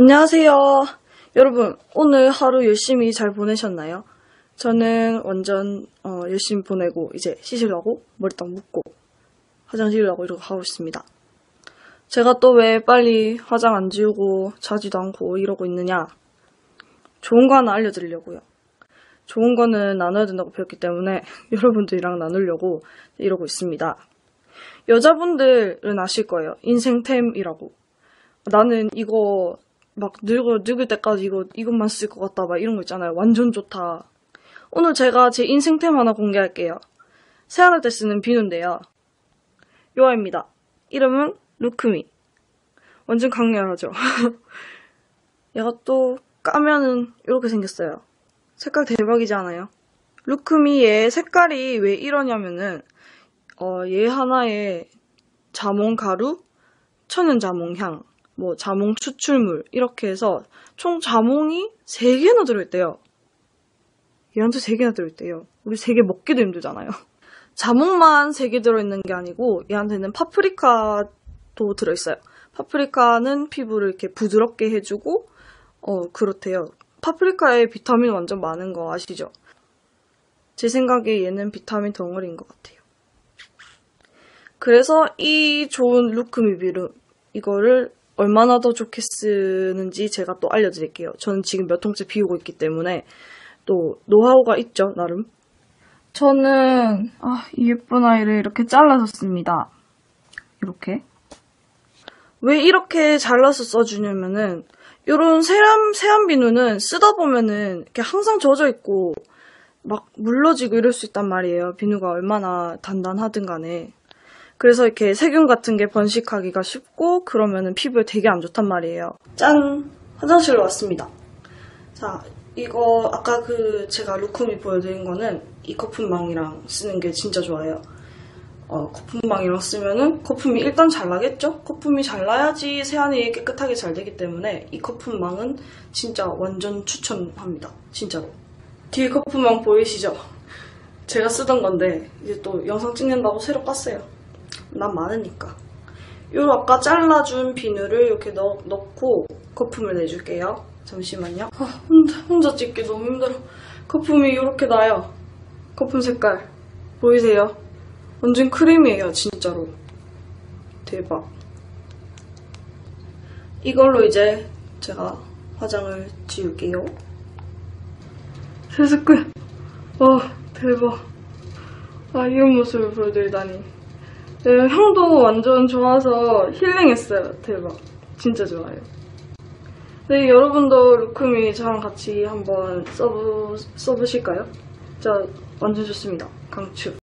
안녕하세요. 여러분, 오늘 하루 열심히 잘 보내셨나요? 저는 완전 어, 열심히 보내고 이제 씻으려고 머리 딱 묶고 화장실을 하고 이러고 하고 있습니다. 제가 또 왜 빨리 화장 안 지우고 자지도 않고 이러고 있느냐? 좋은 거 하나 알려드리려고요. 좋은 거는 나눠야 된다고 배웠기 때문에 여러분들이랑 나누려고 이러고 있습니다. 여자분들은 아실 거예요. 인생템이라고. 나는 이거 막 늙어, 늙을 때까지 이거, 이것만 쓸 것 같다. 막 이런 거 있잖아요. 완전 좋다. 오늘 제가 제 인생템 하나 공개할게요. 세안할 때 쓰는 비누인데요. 요아입니다. 이름은 루크미. 완전 강렬하죠? 얘가 또 까면은 이렇게 생겼어요. 색깔 대박이지 않아요? 루크미 얘 색깔이 왜 이러냐면은, 어, 얘 하나에 자몽 가루, 천연 자몽 향, 뭐 자몽 추출물 이렇게 해서 총 자몽이 3개나 들어있대요. 얘한테 3개나 들어있대요. 우리 3개 먹기도 힘들잖아요. 자몽만 3개 들어있는 게 아니고 얘한테는 파프리카도 들어있어요. 파프리카는 피부를 이렇게 부드럽게 해주고 어 그렇대요. 파프리카에 비타민 완전 많은 거 아시죠? 제 생각에 얘는 비타민 덩어리인 것 같아요. 그래서 이 좋은 루크미 비름 이거를 얼마나 더 좋게 쓰는지 제가 또 알려드릴게요. 저는 지금 몇 통째 비우고 있기 때문에 또 노하우가 있죠, 나름. 저는 아, 이 예쁜 아이를 이렇게 잘라서 씁니다. 이렇게. 왜 이렇게 잘라서 써주냐면은 이런 세안 세안 비누는 쓰다 보면은 이렇게 항상 젖어 있고 막 물러지고 이럴 수 있단 말이에요. 비누가 얼마나 단단하든 간에. 그래서 이렇게 세균 같은 게 번식하기가 쉽고 그러면은 피부에 되게 안 좋단 말이에요. 짠! 화장실로 왔습니다. 자, 이거 아까 그 제가 루크미 보여드린 거는 이 거품망이랑 쓰는 게 진짜 좋아요. 어, 거품망이랑 쓰면은 거품이 일단 잘 나겠죠? 거품이 잘 나야지 세안이 깨끗하게 잘 되기 때문에 이 거품망은 진짜 완전 추천합니다. 진짜로. 뒤에 거품망 보이시죠? 제가 쓰던 건데 이제 또 영상 찍는다고 새로 깠어요. 난 많으니까. 요 아까 잘라준 비누를 이렇게 넣, 넣고 거품을 내줄게요. 잠시만요. 아, 혼자, 혼자 찍기 너무 힘들어. 거품이 이렇게 나요. 거품 색깔. 보이세요? 완전 크림이에요, 진짜로. 대박. 이걸로 이제 제가 화장을 지울게요. 세수 끝. 와, 대박. 아, 이런 모습을 보여드리다니. 네, 향도 완전 좋아서 힐링했어요. 대박. 진짜 좋아요. 네, 여러분도 루크미 저랑 같이 한번 써보, 써보실까요? 저 완전 좋습니다. 강추.